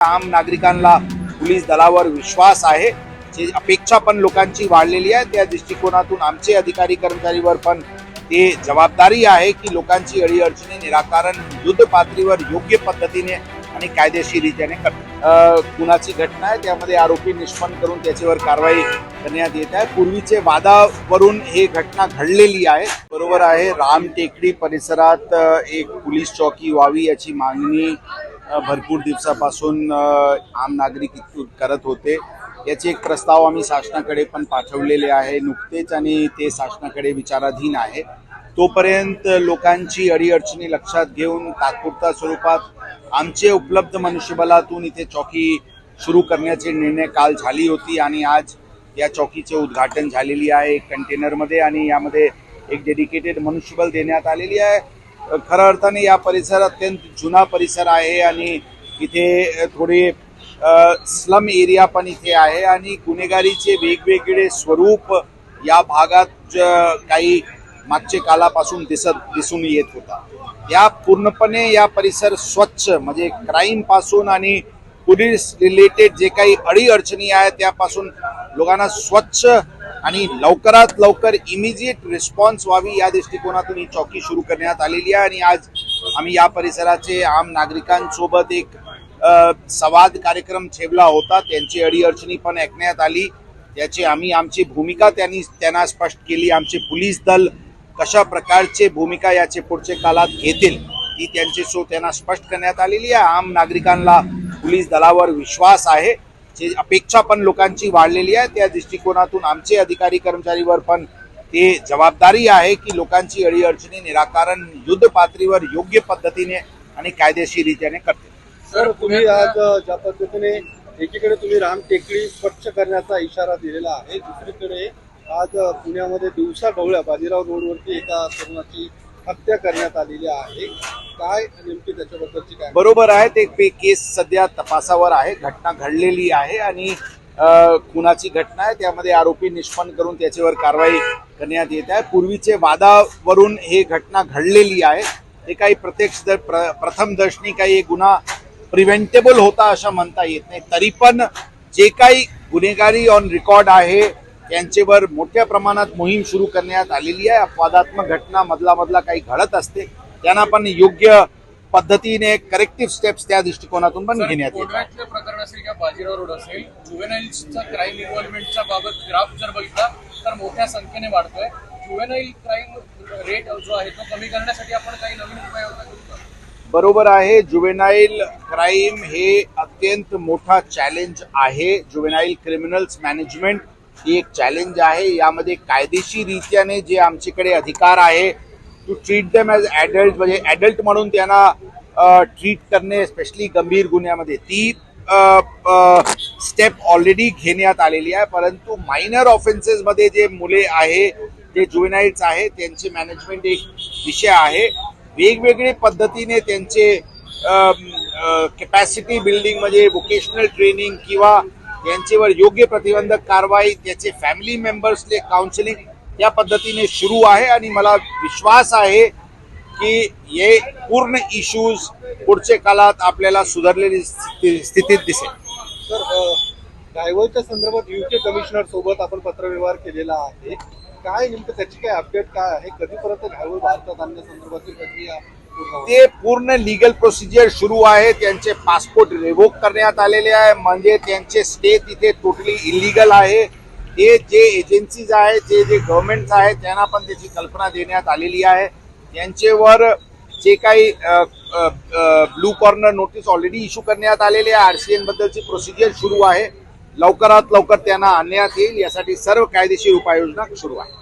आम नागरिकांना पोलीस दलावर विश्वास आहे. जे अपेक्षा पण लोकांची वाढलेली आहे. त्या दृष्टिकोनातून आमचे अधिकारी कर्मचारीवर पण ते जबाबदारी आहे की लोकांची अडीअडचणी निराकरण युद्ध पातळीवर योग्य पद्धतीने आणि कायदेशीरित्याने करतात कुणाची घटना आहे त्यामध्ये आरोपी निष्पन्न करून त्याच्यावर कारवाई करण्यात येत आहे. पूर्वीचे वादावरून हे घटना घडलेली आहे. बरोबर आहे राम टेकडी परिसरात एक पोलीस चौकी व्हावी याची मागणी भरपूर दिवसापासून आम नागरिक करत होते. याचे एक प्रस्ताव आम्ही शासनाकडे पण पाठवलेले आहे. नुकतेच आणि ते शासनाकडे विचाराधीन आहे. तोपर्यंत लोकांची अडीअडचणी लक्षात घेऊन तात्पुरता स्वरूपात आमचे उपलब्ध मनुष्यबलातून इथे चौकी सुरू करण्याचे निर्णय काल झाली होती आणि आज या चौकीचे उद्घाटन झालेली आहे. एक कंटेनरमध्ये आणि यामध्ये एक डेडिकेटेड मनुष्यबळ देण्यात आलेली आहे. खऱ्या अर्थाने या परिसर अत्यंत जुना परिसर आहे आणि इथे थोडे स्लम एरिया पण इथे आहे आणि गुन्हेगारीचे वेगवेगळे स्वरूप या भागात काही मागचे कालापासून दिसत दिसून येत होता. या पूर्णपणे या परिसर स्वच्छ म्हणजे क्राईमपासून आणि पोलीस रिलेटेड जे काही अडीअडचणी आहेत त्यापासून लोकांना स्वच्छ आणि लवकरात लवकर इमिजिएट रिस्पॉन्स व्हावी या दृष्टिकोनातून ही चौकी सुरू करण्यात आलेली आहे. आणि आज आम्ही या परिसराचे आम नागरिकांसोबत एक संवाद कार्यक्रम ठेवला होता. त्यांची अडीअडचणी पण ऐकण्यात आली. त्याची आम्ही आमची भूमिका त्यांनी त्यांना स्पष्ट केली. आमचे पोलीस दल कशा प्रकारचे भूमिका याचे पुढचे काळात घेतील ही त्यांची सो त्यांना स्पष्ट करण्यात आलेली आहे. आम नागरिकांना पोलीस दलावर विश्वास आहे. जी अपेक्षा पण लोकांची वाढलेली आहे त्या दृष्टिकोनातून आमचे अधिकारी कर्मचारीवर पण ते जबाबदारी आहे की लोकांची अडीअडचणी निराकरण युद्ध पातळीवर योग्य पद्धतीने आणि कायदेशीररित्याने करते. सर तुम्ही आज ज्या पद्धतीने एकीकडे तुम्ही राम टेकडी स्वच्छ करण्याचा इशारा दिलेला आहे दुसरीकडे आज पुण्यामध्ये दिवसा ढवळ्या बाजीराव रोडवरती एका तरुणाची हत्या करण्यात आलेली आहे. काय नेमकी त्याच्याबद्दलची काय? बरोबर आहे ते पे केस सध्या तपासावर आहे घटना घडलेली आहे आणि अ, खुनाची घटना आहे त्यामध्ये आरोपी निष्पन्न करून त्याच्यावर कारवाई करण्यात येत आहे. पूर्वीचे वादावरून हे घटना घडलेली आहे. हे काही प्रत्यक्ष दर प्र, प्रथम दर्शनी काही गुन्हा प्रिव्हेंटेबल होता असं म्हणता येत नाही. तरी पण जे काही गुन्हेगारी ऑन रेकॉर्ड आहे त्यांच्यावर मोठ्या प्रमाणात मोहीम सुरू करण्यात आलेली आहे. अपवादात्मक घटना मधला मधला काही घडत असते. त्यांना पण योग्य पद्धतीने करेक्टिव्ह स्टेप्स त्या दृष्टिकोनातून पण घेण्यात येतात. प्रकरण असेल किंवा बाजीराव रोड असेल जुवेनाईल्सचा क्राईम इन्व्हॉल्वमेंटच्या बाबत ग्राफ जर बघितला तर मोठ्या संख्येने वाढतोय. जुवेनाईल क्राईम रेट जो आहे तो कमी करण्यासाठी आपण काही नवीन उपाययोजना करू बरोबर आहे जुवेनाईल क्राईम हे अत्यंत मोठा चॅलेंज आहे. जुवेनाईल क्रिमिनल्स मॅनेजमेंट ही एक चॅलेंज आहे. यामध्ये कायदेशीर रीत्याने जे आमच्याकडे अधिकार आहे to treat them as adult म्हणजे ॲडल्ट म्हणून त्यांना ट्रीट करणे स्पेशली गंभीर गुन्ह्यामध्ये. ती स्टेप ऑलरेडी घेण्यात आलेली आहे. परंतु मायनर ऑफेन्सेसमध्ये जे मुले आहे जे जुवेनाईल्स आहे त्यांचे मॅनेजमेंट एक विषय आहे. वेगवेगळे पद्धतीने त्यांचे कॅपॅसिटी बिल्डिंग म्हणजे वोकेशनल ट्रेनिंग किंवा त्यांच्यावर योग्य प्रतिबंधक कारवाई त्याचे फॅमिली मेंबर्सले काउन्सिलिंग या पद्धतीने सुरू आहे आणि मला विश्वास आहे की हे पूर्ण इश्यूज पुढच्या काळात आपल्याला सुधारलेली स्थिती- स्थितीत दिसेल. सर अ, डायव्हरच्या संदर्भात युके कमिशनर सोबत आपण पत्रव्यवहार केलेला आहे. काय नेमकं त्याची काय अपडेट काय आहे? कधीपर्यंत डायव्हर भारतात आणण्यासंदर्भातील प्रक्रिया? ते पूर्ण लिगल प्रोसिजर सुरू आहे. त्यांचे पासपोर्ट रिवोक करण्यात आलेले आहे. म्हणजे त्यांचे स्टे तिथे टोटली इलिगल आहे. हे जे एजन्सीज आहेत जे जे गव्हर्मेंट्स आहेत त्यांना पण त्याची कल्पना देण्यात आलेली आहे. यांचेवर जे काही blue corner notice already issue करण्यात आलेली आहे. आर सी बद्दलची प्रोसिजर सुरू आहे. लवकरात लवकर त्यांना आणण्यात येईल. यासाठी सर्व कायदेशीर उपाययोजना सुरू आहे.